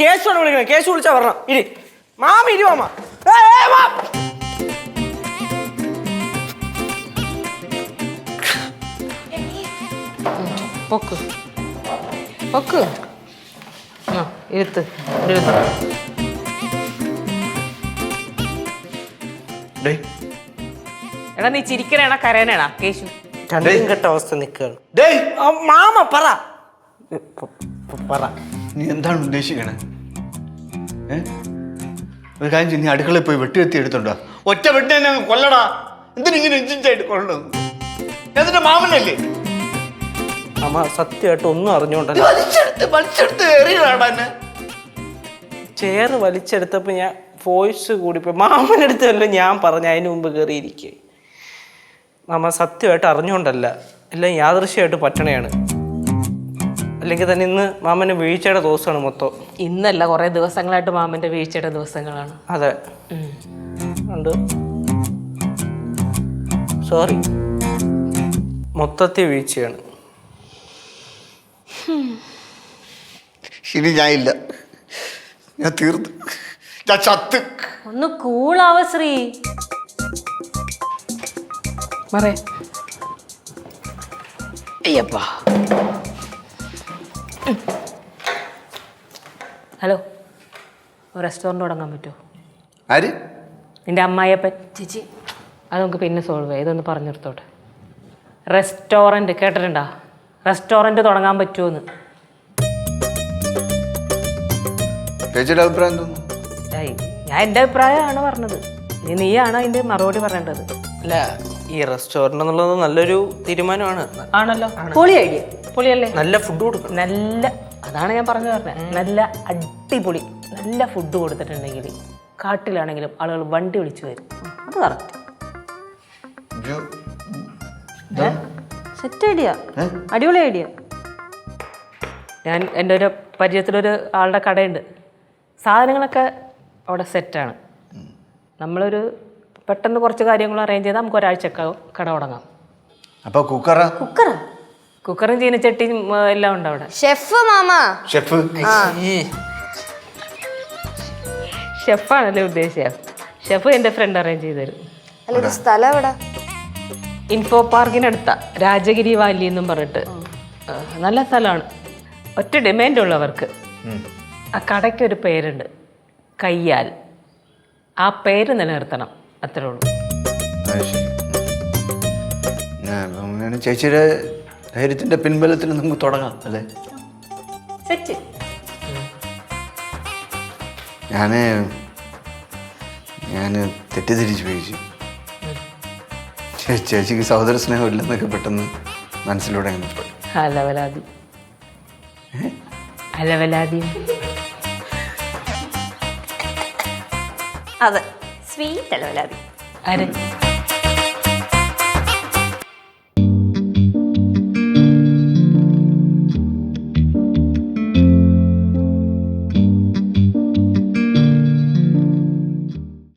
കേശുവാണ് വിളിക്കണേ കേശു വിളിച്ചാ വരണം. ഇരി. മാമ ഇരി മാമ. ഏ, ഏ, മാ. പൊക്ക്. പൊക്ക്. ആ ഇരുത്ത്. ഇവിടെ ഇരുത്ത്. ഡേയ്. എടാ നീ ചിരിക്കണേടാ കരയണേണ കേശു. കെട്ട അവസ്ഥ നിൽക്കുകയാണ്. ഡേയ്. ആ, മാമ പറ. പറ. നീ എന്താണ് ഉദ്ദേശിക്കണേ? ഏ? ഒരു കാര്യം നീ അടുക്കളയിൽ പോയി വെട്ടി വെത്തി എടുത്തുണ്ടോ ഒറ്റ വെട്ടി തന്നെ കൊല്ലടാ. എന്തിനിങ്ങനെ ഇഞ്ചിഞ്ചായിട്ട് കൊല്ലണം എന്നിട്ട് മാമനല്ലേ? അമ്മ സത്യമായിട്ട് ഒന്നും അറിഞ്ഞോണ്ടല്ല വലിച്ചെടുത്ത് വലിച്ചെടുത്ത് എറിയടാ എന്നെ. ചെയറ് വലിച്ചെടുത്തപ്പോ ഞാൻ വോയിസ് കൂടിപ്പോയി മാമനെടുത്തല്ലോ ഞാൻ പറഞ്ഞ അതിന് മുമ്പ് കയറിയിരിക്കുക മാമ സത്യമായിട്ട് അറിഞ്ഞുകൊണ്ടല്ല. എല്ലാം യാദൃശ്യമായിട്ട് പറ്റണയാണ്. അല്ലെങ്കിൽ തന്നെ ഇന്ന് മാമന്റെ വീഴ്ചയുടെ ദിവസമാണ് മൊത്തം. ഇന്നല്ല കുറേ ദിവസങ്ങളായിട്ട് മാമന്റെ വീഴ്ചയുടെ ദിവസങ്ങളാണ്. അതെ. ഉണ്ട്. സോറി മൊത്തത്തിൽ വീഴ്ചയാണ്. ഇനി ഞാൻ ഇല്ല ഞാൻ തീർന്നു. ഞാൻ ചത്ത്. ഒന്ന് കൂളാവ ശ്രീ? പറയപ്പാ അയ്യപ്പാ. ഹലോ റെസ്റ്റോറന്റ് തുടങ്ങാൻ പറ്റുമോ? ആര്? നിന്റെ അമ്മായിയപ്പൻ. ചേച്ചി. അത് നമുക്ക് പിന്നെ സോൾവ് ചെയ്യാം. ഇതൊന്ന് പറഞ്ഞെടുത്തോട്ടെ റെസ്റ്റോറന്റ് കേട്ടിട്ടുണ്ടോ? റെസ്റ്റോറന്റ് തുടങ്ങാൻ പറ്റുമെന്ന്? ചേച്ചിയുടെ അഭിപ്രായം ഞാൻ എന്റെ അഭിപ്രായമാണ് പറഞ്ഞത്. ഇനി നീയാണ് അതിന്റെ മറുപടി പറയേണ്ടത്. അല്ല ഈ റെസ്റ്റോറന്റ് എന്നുള്ളത് നല്ലൊരു തീരുമാനമാണ്. ആണല്ലോ. പൊളി ഐഡിയ. പൊളിയല്ലേ നല്ല ഫുഡ് കൊടുക്കണം. നല്ല അതാണ് ഞാൻ പറഞ്ഞു. പറഞ്ഞത് നല്ല അടിപൊളി നല്ല ഫുഡ് കൊടുത്തിട്ടുണ്ടെങ്കിൽ കാട്ടിലാണെങ്കിലും ആളുകൾ വണ്ടി വിളിച്ചു വരും. അത് കറക്റ്റ് സെറ്റ് ഐഡിയ അടിപൊളി ഐഡിയ ഞാൻ എന്റെ ഒരു പരിചയത്തിലൊരു ആളുടെ കടയുണ്ട്. സാധനങ്ങളൊക്കെ അവിടെ സെറ്റാണ് നമ്മളൊരു പെട്ടെന്ന് കുറച്ച് കാര്യങ്ങൾ അറേഞ്ച് ചെയ്താൽ നമുക്ക് ഒരാഴ്ചയൊക്കെ കട തുടങ്ങാം. അപ്പോൾ കുക്കറ കുക്കറ് കുക്കറും ചീനച്ചട്ടിയും എല്ലാം ഉണ്ട് അവിടെ. Chef mama. ഷെഫ്. ഷെഫാണല്ലേ ഉദ്ദേശിച്ചത്. ഷെഫ് എന്റെ ഫ്രണ്ട് അറേഞ്ച് ചെയ്ത് തരും. അല്ല ഒരു സ്ഥലം എവിടെ? ഇൻഫോ പാർക്കിനടുത്ത രാജഗിരി വാലി എന്നും പറഞ്ഞിട്ട്. നല്ല സ്ഥലമാണ്. ഒറ്റ ഡിമാൻഡ് ഉള്ളവർക്ക് ആ കടയ്ക്ക് ഒരു പേരുണ്ട്. കയ്യാൽ. ആ പേര് നിലനിർത്തണം. അത്രേ ഉള്ളൂ. ചേച്ചിയുടെ ധൈര്യത്തിന്റെ പിൻബലത്തിൽ നമുക്ക് തുടങ്ങാം അല്ലേ? സെറ്റ്. ഞാൻ ഞാൻ തെറ്റിദ്ധരിച്ചു പോയിച്ചു ചേ- ചേച്ചിക്ക് സഹോദര സ്നേഹം ഇല്ലെന്നൊക്കെ പെട്ടെന്ന് മനസ്സിലൂടെ അങ്ങനെ പോയി. അലവലാതി. അലവലാതി. അതെ സ്വീറ്റ് അലവലാതി. ആര്